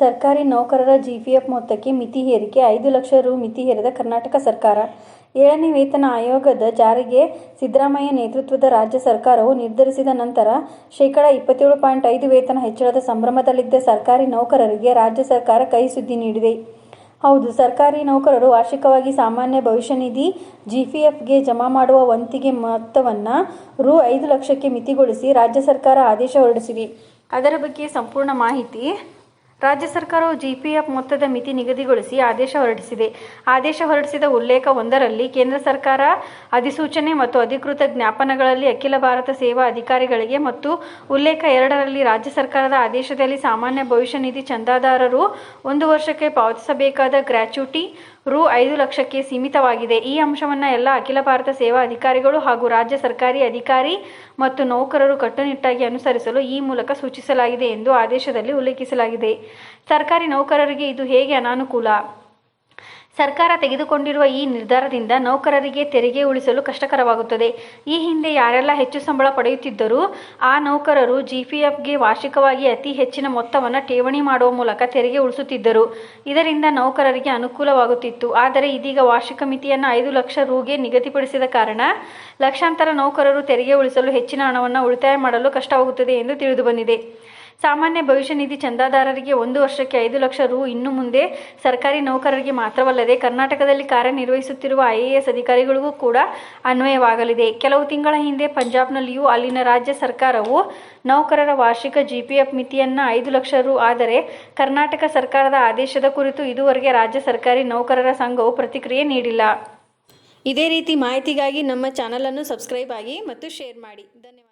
ಸರ್ಕಾರಿ ನೌಕರರ ಜಿಪಿಎಫ್ ಮೊತ್ತಕ್ಕೆ ಮಿತಿ ಹೇರಿಕೆ, ಐದು ಲಕ್ಷ ರು ಮಿತಿ ಹೇರಿದ ಕರ್ನಾಟಕ ಸರ್ಕಾರ ಏಳನೇ ವೇತನ ಆಯೋಗದ ಜಾರಿಗೆ ಸಿದ್ದರಾಮಯ್ಯ ನೇತೃತ್ವದ ರಾಜ್ಯ ಸರ್ಕಾರವು ನಿರ್ಧರಿಸಿದ ನಂತರ ಶೇಕಡಾ ಇಪ್ಪತ್ತೇಳು ಪಾಯಿಂಟ್ ಐದು ವೇತನ ಹೆಚ್ಚಳದ ಸಂಭ್ರಮದಲ್ಲಿದ್ದ ಸರ್ಕಾರಿ ನೌಕರರಿಗೆ ರಾಜ್ಯ ಸರ್ಕಾರ ಕೈ ಸುದ್ದಿ ನೀಡಿದೆ. ಹೌದು, ಸರ್ಕಾರಿ ನೌಕರರು ವಾರ್ಷಿಕವಾಗಿ ಸಾಮಾನ್ಯ ಭವಿಷ್ಯ ನಿಧಿ ಜಿಪಿಎಫ್ಗೆ ಜಮಾ ಮಾಡುವ ವಂತಿಗೆ ಮೊತ್ತವನ್ನು ರು. ಐದು ಲಕ್ಷಕ್ಕೆ ಮಿತಿಗೊಳಿಸಿ ರಾಜ್ಯ ಸರ್ಕಾರ ಆದೇಶ ಹೊರಡಿಸಿದೆ. ಅದರ ಬಗ್ಗೆ ಸಂಪೂರ್ಣ ಮಾಹಿತಿ ರಾಜ್ಯ ಸರ್ಕಾರವು ಜಿಪಿಎಫ್ ಮೊತ್ತದ ಮಿತಿ ನಿಗದಿಗೊಳಿಸಿ ಆದೇಶ ಹೊರಡಿಸಿದೆ. ಆದೇಶ ಹೊರಡಿಸಿದ ಉಲ್ಲೇಖ ಒಂದರಲ್ಲಿ ಕೇಂದ್ರ ಸರ್ಕಾರ ಅಧಿಸೂಚನೆ ಮತ್ತು ಅಧಿಕೃತ ಜ್ಞಾಪನಗಳಲ್ಲಿ ಅಖಿಲ ಭಾರತ ಸೇವಾ ಅಧಿಕಾರಿಗಳಿಗೆ ಮತ್ತು ಉಲ್ಲೇಖ ಎರಡರಲ್ಲಿ ರಾಜ್ಯ ಸರ್ಕಾರದ ಆದೇಶದಲ್ಲಿ ಸಾಮಾನ್ಯ ಭವಿಷ್ಯ ನಿಧಿ ಚಂದಾದಾರರು ಒಂದು ವರ್ಷಕ್ಕೆ ಪಾವತಿಸಬೇಕಾದ ಗ್ರ್ಯಾಚ್ಯುಟಿ ರು. ಐದು ಲಕ್ಷಕ್ಕೆ ಸೀಮಿತವಾಗಿದೆ. ಈ ಅಂಶವನ್ನು ಎಲ್ಲ ಅಖಿಲ ಭಾರತ ಸೇವಾ ಅಧಿಕಾರಿಗಳು ಹಾಗೂ ರಾಜ್ಯ ಸರ್ಕಾರಿ ಅಧಿಕಾರಿ ಮತ್ತು ನೌಕರರು ಕಟ್ಟುನಿಟ್ಟಾಗಿ ಅನುಸರಿಸಲು ಈ ಮೂಲಕ ಸೂಚಿಸಲಾಗಿದೆ ಎಂದು ಆದೇಶದಲ್ಲಿ ಉಲ್ಲೇಖಿಸಲಾಗಿದೆ. ಸರ್ಕಾರಿ ನೌಕರರಿಗೆ ಇದು ಹೇಗೆ ಅನಾನುಕೂಲ? ಸರ್ಕಾರ ತೆಗೆದುಕೊಂಡಿರುವ ಈ ನಿರ್ಧಾರದಿಂದ ನೌಕರರಿಗೆ ತೆರಿಗೆ ಉಳಿಸಲು ಕಷ್ಟಕರವಾಗುತ್ತದೆ. ಈ ಹಿಂದೆ ಯಾರೆಲ್ಲ ಹೆಚ್ಚು ಸಂಬಳ ಪಡೆಯುತ್ತಿದ್ದರೂ, ಆ ನೌಕರರು ಜಿಪಿಎಫ್ಗೆ ವಾರ್ಷಿಕವಾಗಿ ಅತಿ ಹೆಚ್ಚಿನ ಮೊತ್ತವನ್ನು ಠೇವಣಿ ಮಾಡುವ ಮೂಲಕ ತೆರಿಗೆ ಉಳಿಸುತ್ತಿದ್ದರು. ಇದರಿಂದ ನೌಕರರಿಗೆ ಅನುಕೂಲವಾಗುತ್ತಿತ್ತು. ಆದರೆ ಇದೀಗ ವಾರ್ಷಿಕ ಮಿತಿಯನ್ನು ಐದು ಲಕ್ಷ ರುಗೆ ನಿಗದಿಪಡಿಸಿದ ಕಾರಣ, ಲಕ್ಷಾಂತರ ನೌಕರರು ತೆರಿಗೆ ಉಳಿಸಲು ಹೆಚ್ಚಿನ ಹಣವನ್ನು ಉಳಿತಾಯ ಮಾಡಲು ಕಷ್ಟವಾಗುತ್ತದೆ ಎಂದು ತಿಳಿದುಬಂದಿದೆ. ಸಾಮಾನ್ಯ ಭವಿಷ್ಯ ನಿಧಿ ಚಂದಾದಾರರಿಗೆ ಒಂದು ವರ್ಷಕ್ಕೆ ಐದು ಲಕ್ಷ ರು ಇನ್ನು ಮುಂದೆ ಸರ್ಕಾರಿ ನೌಕರರಿಗೆ ಮಾತ್ರವಲ್ಲದೆ ಕರ್ನಾಟಕದಲ್ಲಿ ಕಾರ್ಯನಿರ್ವಹಿಸುತ್ತಿರುವ ಐಎಎಸ್ ಅಧಿಕಾರಿಗಳಿಗೂ ಕೂಡ ಅನ್ವಯವಾಗಲಿದೆ. ಕೆಲವು ತಿಂಗಳ ಹಿಂದೆ ಪಂಜಾಬ್ನಲ್ಲಿಯೂ ಅಲ್ಲಿನ ರಾಜ್ಯ ಸರ್ಕಾರವು ನೌಕರರ ವಾರ್ಷಿಕ ಜಿಪಿಎಫ್ ಮಿತಿಯನ್ನು ಐದು ಲಕ್ಷ ರು ಆದರೆ ಕರ್ನಾಟಕ ಸರ್ಕಾರದ ಆದೇಶದ ಕುರಿತು ಇದುವರೆಗೆ ರಾಜ್ಯ ಸರ್ಕಾರಿ ನೌಕರರ ಸಂಘವು ಪ್ರತಿಕ್ರಿಯೆ ನೀಡಿಲ್ಲ. ಇದೇ ರೀತಿ ಮಾಹಿತಿಗಾಗಿ ನಮ್ಮ ಚಾನಲನ್ನು ಸಬ್ಸ್ಕ್ರೈಬ್ ಆಗಿ ಮತ್ತು ಶೇರ್ ಮಾಡಿ. ಧನ್ಯವಾದ.